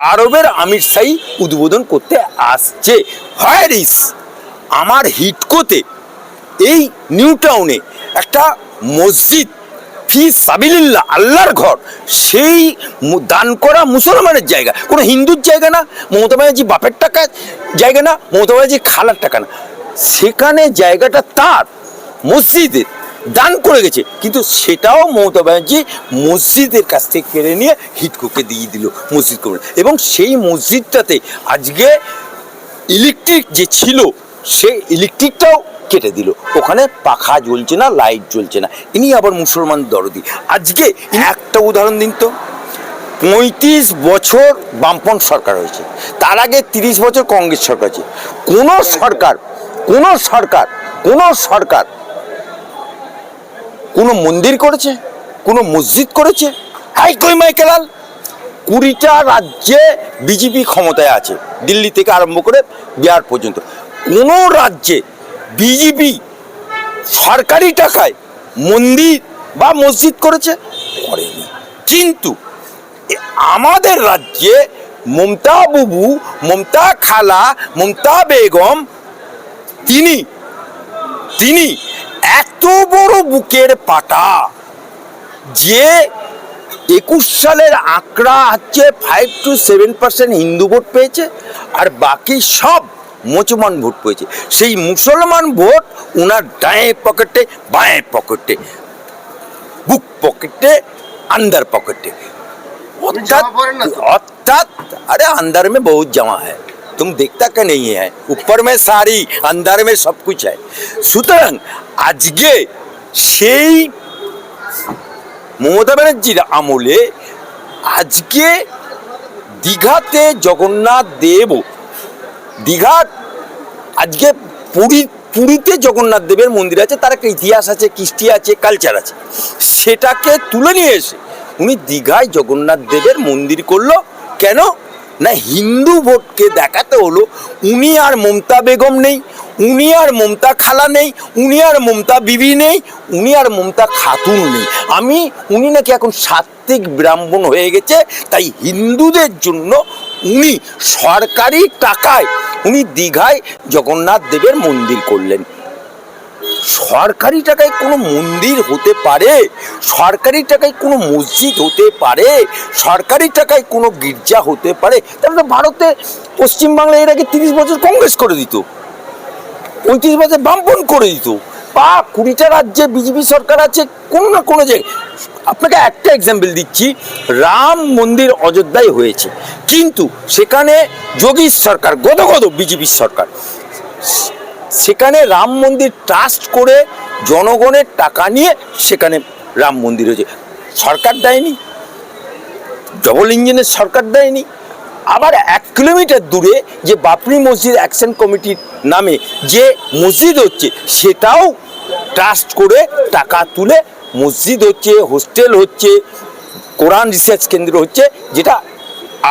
আরবের আমির সাই উদ্বোধন করতে আসছে। হ্যারিস, আমার হিটকোতে এই নিউ টাউনে একটা মসজিদ, ফি সাবিলিল্লাহ, আল্লাহর ঘর, সেই দান করা মুসলমানের জায়গা। কোনো হিন্দুর জায়গা না, মমতা ব্যানার্জি বাপের টাকা, জায়গা না, মমতা ব্যানার্জি খালার টাকা না। সেখানে জায়গাটা তার, মসজিদের দান করে গেছে। কিন্তু সেটাও মমতা ব্যানার্জি মসজিদের কাছ থেকে কেড়ে নিয়ে হিটকোকে দিয়ে দিল মসজিদ করে। এবং সেই মসজিদটাতে আজকে ইলেকট্রিক যে ছিল সে ইলেকট্রিকটাও কেটে দিল। ওখানে পাখা জ্বলছে না লাইট জ্বলছে না। ইনি আবার মুসলমান দরদি। আজকে একটা উদাহরণ দিন তো। পঁয়ত্রিশ বছর বামপন সরকার হয়েছে। তার আগে তিরিশ বছর কংগ্রেস সরকার আছে কোনো সরকার কোনো সরকার কোনো সরকার কোনো মন্দির করেছে? কোনো মসজিদ করেছে? হাই কই মাইকেলাল কুড়িটা রাজ্যে বিজেপি ক্ষমতায় আছে, দিল্লি থেকে আরম্ভ করে বিহার পর্যন্ত। কোনো রাজ্যে বিজেপি সরকারি টাকায় মন্দির বা মসজিদ করেছে? করেনি। কিন্তু আমাদের রাজ্যে মমতা বুবু, মমতা খালা, মমতা বেগম, তিনি তিনি এত বড় বুকের পাটা। যে একুশ সালের আঁকড়া হচ্ছে ফাইভ টু সেভেন পার্সেন্ট হিন্দু ভোট পেয়েছে আর বাকি সব মুসলমান ভোট পেয়েছে। সেই মুসলমান ভোট ওনার ডায়ে পকেটে বাঁয়ে পকেটে বুক পকেটে আন্দার পকেটে। অর্থাৎ অর্থাৎ আরে আন্দার মে বহুত জামা হয়। तुम देखता क्या नहीं है ऊपर में साड़ी अंदर में सब कुछ है সুতরাং আজকে সেই মমতা ব্যানার্জির আমলে আজকে দীঘাতে জগন্নাথ দেব দীঘার আজকে পুরী পুরীতে জগন্নাথ দেবের মন্দির আছে তার একটা ইতিহাস আছে কৃষ্টি আছে কালচার আছে সেটাকে তুলে নিয়ে এসে উনি দীঘায় জগন্নাথ দেবের মন্দির করলো কেন না, হিন্দু ভোটকে দেখাতে হলো উনি আর মমতা বেগম নেই, উনি আর মমতা খালা নেই, উনি আর মমতা বিবি নেই, উনি আর মমতা খাতুন নেই। আমি, উনি নাকি এখন সাত্ত্বিক ব্রাহ্মণ হয়ে গেছে, তাই হিন্দুদের জন্য উনি সরকারি টাকায়, উনি দীঘায় জগন্নাথ দেবের মন্দির করলেন। সরকারি টাকায় কোনো মন্দির হতে পারে? সরকারি টাকায় কোনো মসজিদ হতে পারে? সরকারি টাকায় কোনো গির্জা হতে পারে? তাহলে ভারতে পশ্চিমবাংলায় এর আগে তিরিশ বছর কংগ্রেস করে দিত। পঁয়ত্রিশ বছর বামপন করে দিত। বা কুড়িটা রাজ্যে বিজেপি সরকার আছে, কোনো না কোনো জায়গায়। আপনাকে একটা এক্সাম্পল দিচ্ছি, রাম মন্দির অযোধ্যায় হয়েছে। কিন্তু সেখানে যোগী সরকার, গদগদ বিজেপি সরকার। সেখানে রাম মন্দির ট্রাস্ট করে জনগণের টাকা নিয়ে সেখানে রাম মন্দির হয়েছে। সরকার দেয়নি ডবল ইঞ্জিনের সরকার দেয়নি। আবার এক কিলোমিটার দূরে যে বাপরি মসজিদ অ্যাকশন কমিটির নামে যে মসজিদ হচ্ছে, সেটাও ট্রাস্ট করে টাকা তুলে মসজিদ হচ্ছে হোস্টেল হচ্ছে, কোরআন রিসার্চ কেন্দ্র হচ্ছে, যেটা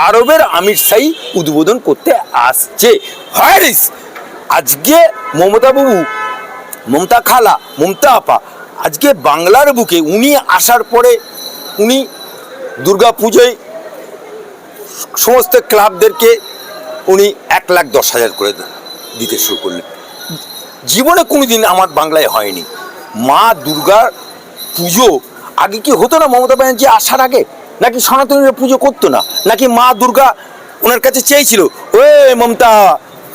আরবের আমির সাই উদ্বোধন করতে আসছে। হ্যারিস আজকে মমতা বাবু, মমতা খালা, মমতা আপা, আজকে বাংলার বুকে উনি আসার পরে উনি দুর্গা পুজোয় সমস্ত ক্লাবদেরকে উনি এক লাখ দশ হাজার করে দিতে শুরু করলেন। জীবনে কোনোদিন আমার বাংলায় হয়নি। মা দুর্গার পুজো আগে কি হতো না মমতা ব্যানার্জি আসার আগে? নাকি সনাতনীরা পুজো করতো না? নাকি মা দুর্গা ওনার কাছে চেয়েছিল, ওয়ে মমতা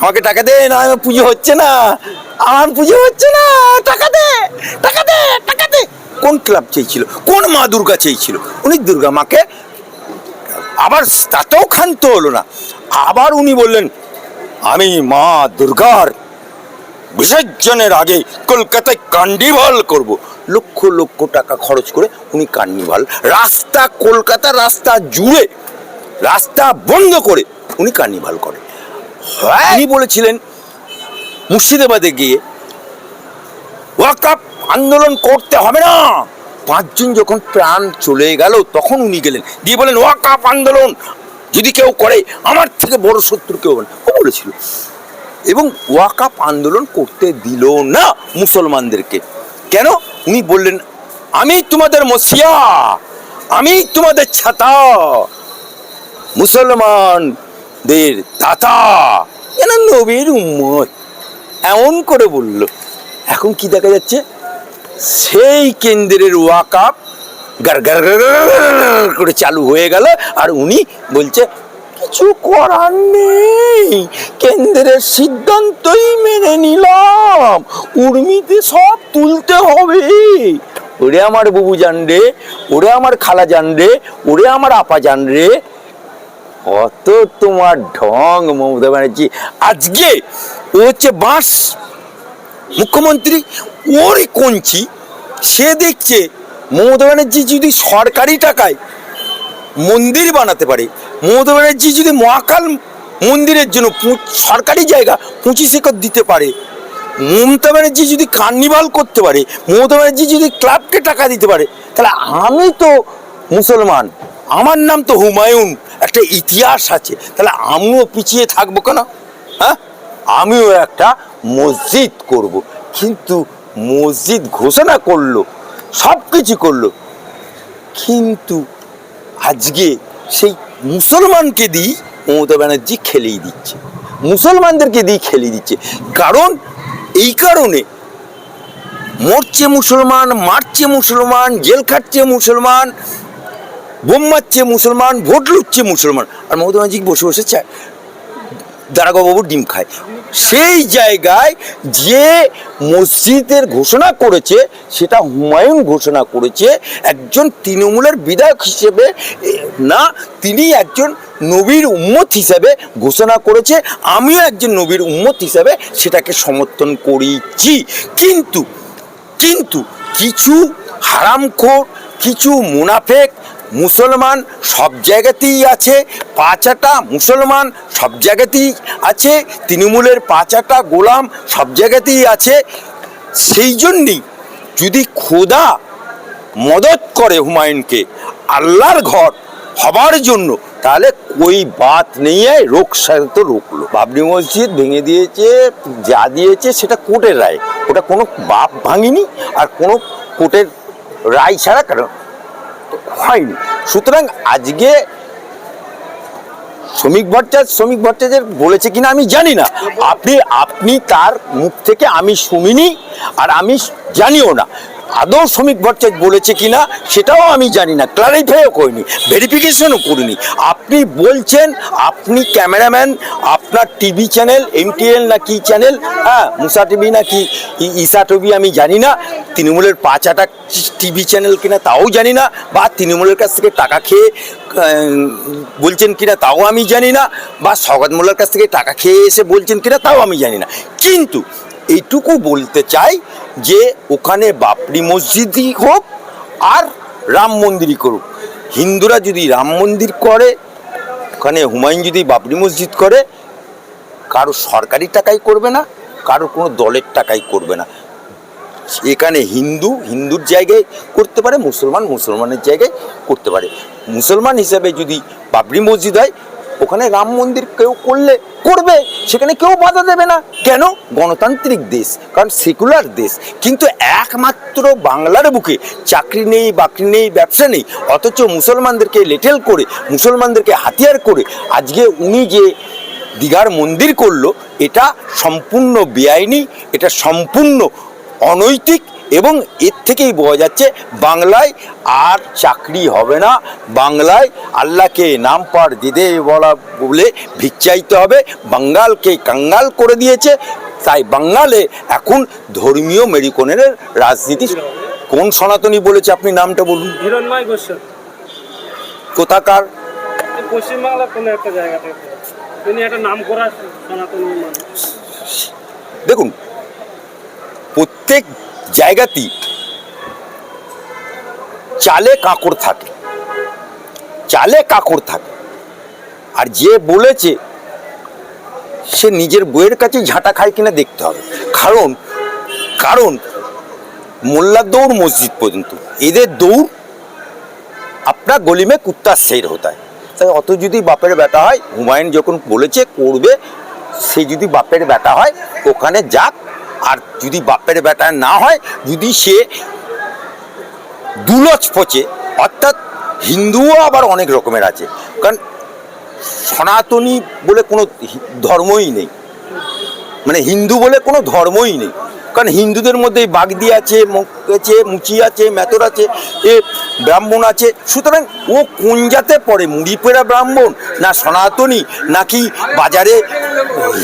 আমাকে টাকা দে, না আমার পুজো হচ্ছে না। আমার পুজো হচ্ছে না, টাকা দে টাকা দে টাকা দে। কোন ক্লাব চেয়েছিল? কোন মা দুর্গা চেয়েছিল? উনি দুর্গা মাকে আবার তাতেও ক্ষান্ত হলো না। আবার উনি বললেন, আমি মা দুর্গার বিসর্জনের আগে কলকাতায় কার্নিভাল করব। লক্ষ লক্ষ টাকা খরচ করে উনি কার্নিভাল রাস্তা কলকাতা রাস্তা জুড়ে, রাস্তা বন্ধ করে উনি কার্নিভাল করেন। হ্যাঁ? উনি বলেছিলেন, মুর্শিদাবাদে গিয়ে ওয়াকাপ আন্দোলন করতে হবে না। পাঁচজন যখন প্রাণ চলে গেল, তখন উনি গেলেন। দিয়ে বলেন ওয়াকাপ আন্দোলন যদি কেউ করে, আমার থেকে বড় শত্রু কেউ হবে ও বলেছিল। এবং ওয়াকাপ আন্দোলন করতে দিল না মুসলমানদেরকে। কেন? উনি বললেন, আমি তোমাদের মসিয়া, আমি তোমাদের ছাতা। মুসলমানদের দাতা এরা নবীর উম্মত। এমন করে বলল, এখন কি দেখা যাচ্ছে? সেই কেন্দ্রের ওয়াকাপ গার করে চালু হয়ে গেল আর উনি বলছে, কিছু করার নেই। কেন্দ্রের সিদ্ধান্তই মেনে নিলাম। উর্মিতে সব তুলতে হবে। ওরে আমার বুবু জান রে, ওরে আমার খালা জান রে, ওরে আমার আপা জান রে অত তোমার ঢং, মমতা ব্যানার্জি। আজকে ও হচ্ছে বাঁশ মুখ্যমন্ত্রী, ওরই কঞ্চি, সে দেখছে মমতা ব্যানার্জি যদি সরকারি টাকায় মন্দির বানাতে পারে, মমতা ব্যানার্জি যদি মহাকাল মন্দিরের জন্য সরকারি জায়গা পঁচিশ একর দিতে পারে, মমতা ব্যানার্জি যদি কার্নিভাল করতে পারে, মমতা ব্যানার্জি যদি ক্লাবকে টাকা দিতে পারে, তাহলে আমি তো মুসলমান, আমার নাম তো হুমায়ুন। একটা ইতিহাস আছে। তাহলে আমিও পিছিয়ে থাকব কেন? হ্যাঁ? আমিও একটা মসজিদ করব। কিন্তু মসজিদ ঘোষণা করল সব কিছু করল। কিন্তু আজকে সেই মুসলমানকে দিই, মমতা ব্যানার্জি খেলেই দিচ্ছে। মুসলমানদেরকে দিয়ে খেলিয়ে দিচ্ছে। কারণ এই কারণে মরছে মুসলমান, মারছে মুসলমান, জেল খাটছে মুসলমান বোম মারছে মুসলমান, ভোট লুটছে মুসলমান। আর মমতা ব্যানার্জি বসে বসে চায় দারাগাবাবু ডিম খায়। সেই জায়গায় যে মসজিদের ঘোষণা করেছে, সেটা হুমায়ুন ঘোষণা করেছে, একজন তৃণমূলের বিধায়ক হিসেবে না, তিনি একজন নবীর উম্মত হিসাবে ঘোষণা করেছে, আমিও একজন নবীর উম্মত হিসাবে সেটাকে সমর্থন করেছি। কিন্তু কিন্তু কিছু হারামখোর, কিছু মুনাফেক মুসলমান সব জায়গাতেই আছে পাঁচাটা মুসলমান সব জায়গাতেই আছে তৃণমূলের পাঁচাটা গোলাম সব জায়গাতেই আছে। সেই জন্যই যদি খোদা মদত করে হুমায়ুনকে আল্লাহর ঘর হবার জন্য তাহলে কই বাত है, রোগ তো রোকলো বাবরি মসজিদ ভেঙে দিয়েছে যা দিয়েছে সেটা কোর্টের রায়। ওটা কোনো বাপ ভাঙিনি আর কোনো কোর্টের রায় ছাড়া কারণ হয়নি। সুতরাং আজকে শ্রমিক ভট্টাচার্য শ্রমিক ভট্টাচার্য বলেছে কিনা আমি জানি না। আপনি আপনি তার মুখ থেকে আমি শুনিনি আর আমি জানিও না। আদৌ শ্রমিক ভট্টাচার্য বলেছে কিনা সেটাও আমি জানি না ক্লারিফাইও করিনি ভেরিফিকেশনও করিনি। আপনি বলছেন, আপনি ক্যামেরাম্যান আপনার টিভি চ্যানেল এমটিএল না কি চ্যানেল হ্যাঁ মুসা টিভি না কি ইসা টিভি আমি জানি না, তৃণমূলের পাঁচাটা টিভি চ্যানেল কিনা তাও জানি না, বা তৃণমূলের কাছ থেকে টাকা খেয়ে বলছেন কিনা তাও আমি জানি না, বা সগত কাছ থেকে টাকা খেয়ে এসে বলছেন কিনা তাও আমি জানি না। কিন্তু এইটুকু বলতে চাই যে ওখানে বাপরি মসজিদই হোক আর রাম মন্দিরই করুক। হিন্দুরা যদি রাম মন্দির করে, ওখানে হুমায়ুন যদি বাবরি মসজিদ করে, কারও সরকারি টাকাই করবে না, কারও কোনো দলের টাকাই করবে না। এখানে হিন্দু, হিন্দুর জায়গায় করতে পারে, মুসলমান মুসলমানের জায়গায় করতে পারে। মুসলমান হিসেবে যদি বাবরি মসজিদ হয় ওখানে রাম মন্দির কেউ করলে করবে, সেখানে কেউ বাধা দেবে না। কেন? গণতান্ত্রিক দেশ, কারণ সেকুলার দেশ। কিন্তু একমাত্র বাংলার বুকে চাকরি নেই, বাকরি নেই, ব্যবসা নেই, অথচ মুসলমানদেরকে লেটেল করে, মুসলমানদেরকে হাতিয়ার করে আজকে উনি যে দীঘার মন্দির করল, এটা সম্পূর্ণ বেআইনি, এটা সম্পূর্ণ অনৈতিক এবং এর থেকেই বোঝা যাচ্ছে বাংলায় আর চাকরি হবে না। বাংলায় আল্লাহকে নাম পার দিদে বলা বলে ভিক চাইতে হবে। বাঙ্গালকে কাঙ্গাল করে দিয়েছে। তাই বাঙ্গালে এখন ধর্মীয় মেরিকনের রাজনীতি কোন সনাতনী বলেছে আপনি নামটা বলুন। হিরণময় গোস্বামী কোথাকার? এই কোনো একটা জায়গা থেকে তিনি একটা নাম করা সনাতনী দেখুন প্রত্যেক জায়গাতেই চালে কাঁকড় থাকে। চালে কাঁকড় থাকে। আর যে বলেছে, সে নিজের বইয়ের কাছে ঝাঁটা খায় কিনা দেখতে হবে। কারণ কারণ মোল্লার দৌড় মসজিদ পর্যন্ত। এদের দৌড় আপনার গলিমে কুত্তা সের হতা হয় তাই অত যদি বাপের বেটা হয়, হুমায়ুন যখন বলেছে, করবে, সে যদি বাপের বেটা হয়, ওখানে যাক আর যদি বাপের বেটা না হয়, যদি সে দুলচ পচে, অর্থাৎ হিন্দুও আবার অনেক রকমের আছে। কারণ সনাতনী বলে কোনো ধর্মই নেই। মানে হিন্দু বলে কোনো ধর্মই নেই। কারণ হিন্দুদের মধ্যে বাগদি আছে আছে, মুচি আছে, মেতর আছে, এ ব্রাহ্মণ আছে। সুতরাং ও কোন জাতে পড়ে? মুড়িপেড়া ব্রাহ্মণ না সনাতনী? নাকি বাজারে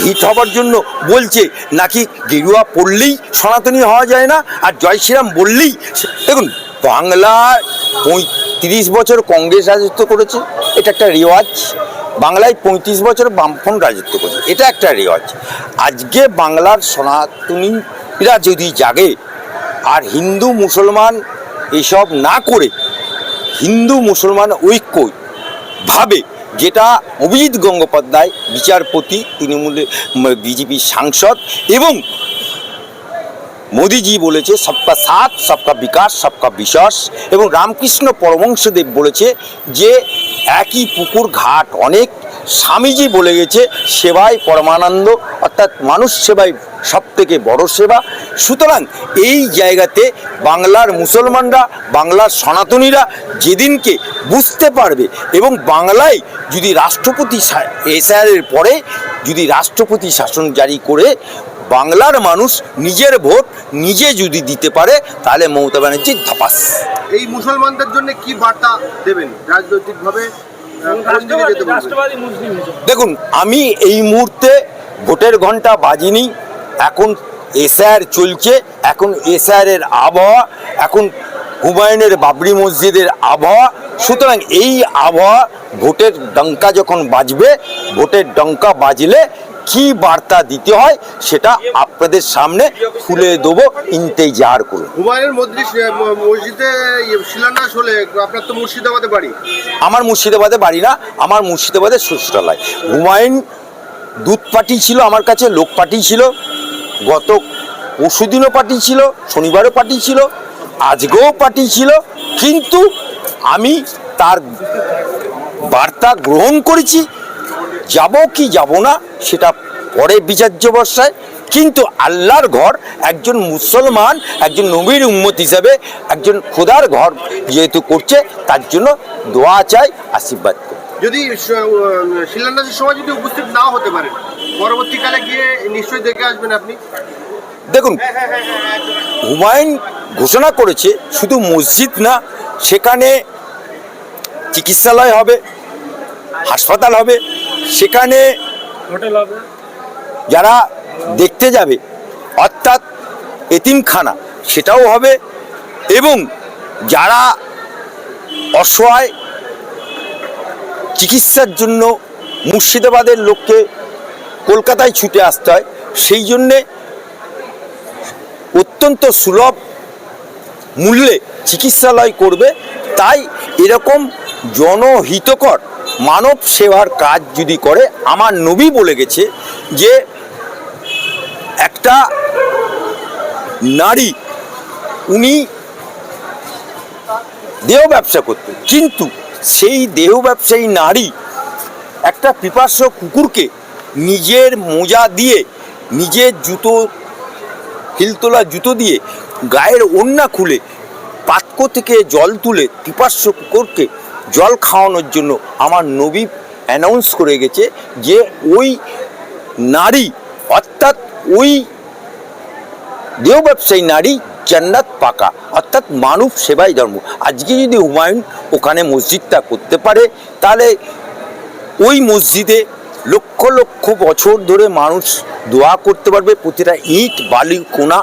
হিট হবার জন্য বলছে, নাকি গেরুয়া পড়লেই সনাতনী হওয়া যায় না? আর জয় শ্রীরাম বললেই দেখুন বাংলায় পঁয়ত্রিশ বছর কংগ্রেস রাজত্ব করেছে, এটা একটা রেওয়াজ। বাংলায় পঁয়ত্রিশ বছর বামফ্রন্ট রাজত্ব করেছে, এটা একটা রেওয়াজ। আজকে বাংলার সনাতনীরা যদি জাগে, আর হিন্দু মুসলমান এসব না করে, হিন্দু মুসলমান ঐক্য ভাবে, যেটা অভিজিৎ গঙ্গোপাধ্যায়, বিচারপতি, তৃণমূলের বিজেপির সাংসদ এবং মোদিজি বলেছে, সবকা সাথ, সবকা বিকাশ, সবকা বিশ্বাস এবং রামকৃষ্ণ পরমংশদেব বলেছে যে, একই পুকুর, ঘাট অনেক। স্বামীজি বলে গেছে, সেবাই পরমানন্দ, অর্থাৎ মানুষ সেবাই সব থেকে বড় সেবা। সুতরাং এই জায়গাতে বাংলার মুসলমানরা বাংলার সনাতনীরা যেদিনকে বুঝতে পারবে এবং বাংলায় যদি রাষ্ট্রপতি এসআরের পরে যদি রাষ্ট্রপতি শাসন জারি করে বাংলার মানুষ নিজের ভোট নিজে যদি দিতে পারে তাহলে মমতা ব্যানার্জি ধাপাস। এই মুসলমানদের জন্য কি বার্তা দেবেন? রাজনৈতিকভাবে দেখুন আমি এই মুহূর্তে ভোটের ঘণ্টা বাজিনি। এখন এসআর চলছে এখন এসআরের আবহাওয়া এখন হুমায়ুনের বাবরি মসজিদের আবহাওয়া। সুতরাং এই আবহাওয়া ভোটের ডঙ্কা যখন বাজবে ভোটের ডঙ্কা বাজলে কি বার্তা দিতে হয় সেটা আপনাদের সামনে খুলে দেবো ইন্তেজার করুন। হুমায়ুনের মসজিদে ইয়ে শিলান্যাস হলে আপনার তো মুর্শিদাবাদে বাড়ি। আমার মুর্শিদাবাদে বাড়ি না আমার মুর্শিদাবাদে শ্বশুরালয়। হুমায়ুন দুধ পাঠিয়েছিল আমার কাছে লোক পাঠিয়েছিল গত পরশুদিনও ছিল, শনিবারও পার্টি ছিল, আজকেও পার্টি ছিল, কিন্তু আমি তার বার্তা গ্রহণ করেছি, যাব কি যাব না সেটা পরে বিচার্য বর্ষায় কিন্তু আল্লাহর ঘর একজন মুসলমান, একজন নবীর উম্মত হিসাবে একজন খোদার ঘর যেহেতু করছে, তার জন্য দোয়া চাই, আশীর্বাদ যদি শিলান্যাসের সময় যদি উপস্থিত নাও হতে পারেন পরবর্তীকালে গিয়ে নিশ্চয়ই দেখে আসবেন আপনি। দেখুন হুমায়ুন ঘোষণা করেছে শুধু মসজিদ না সেখানে চিকিৎসালয় হবে হাসপাতাল হবে সেখানে হবে। যারা দেখতে যাবে অর্থাৎ এতিমখানা সেটাও হবে এবং যারা অসহায় চিকিৎসার জন্য মুর্শিদাবাদের লোককে কলকাতায় ছুটে আসতে হয়। সেই জন্যে অত্যন্ত সুলভ মূল্যে চিকিৎসালয় করবে। তাই এরকম জনহিতকর মানব সেবার কাজ যদি করে, আমার নবী বলে গেছে যে, একটা নারী, উনি দেহ ব্যবসা করতেন। কিন্তু সেই দেহ ব্যবসায়ী নারী একটা পিপাস্য কুকুরকে নিজের মোজা দিয়ে, নিজের জুতো, হিলতোলা জুতো দিয়ে গায়ের ওন্না খুলে পাতক থেকে জল তুলে পিপাস্য কুকুরকে জল খাওয়ানোর জন্য আমার নবী অ্যানাউন্স করে গেছে যে ওই নারী, অর্থাৎ ওই দেহ ব্যবসায়ী নারী জান্নাত পাকা, অর্থাৎ মানব সেবাই ধর্ম। আজকে যদি হুমায়ুন ওখানে মসজিদটা করতে পারে, তাহলে ওই মসজিদে লক্ষ লক্ষ বছর ধরে মানুষ দোয়া করতে পারবে, প্রতিটা ইট, বালি, কোনা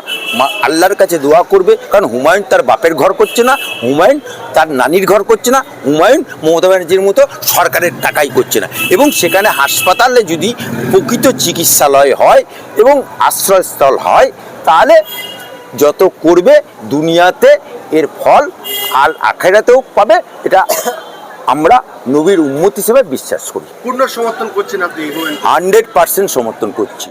আল্লাহর কাছে দোয়া করবে। কারণ হুমায়ুন তার বাপের ঘর করছে না, হুমায়ুন তার নানির ঘর করছে না, হুমায়ুন মমতা ব্যানার্জির মতো সরকারের টাকাই করছে না। এবং সেখানে হাসপাতালে যদি প্রকৃত চিকিৎসালয় হয় এবং আশ্রয়স্থল হয়, তাহলে যত করবে দুনিয়াতে এর ফল আর আখেরাতেও পাবে। এটা আমরা নবীর উন্মত হিসেবে বিশ্বাস করি। পূর্ণ সমর্থন করছেন আপনি হান্ড্রেড পার্সেন্ট সমর্থন করছি।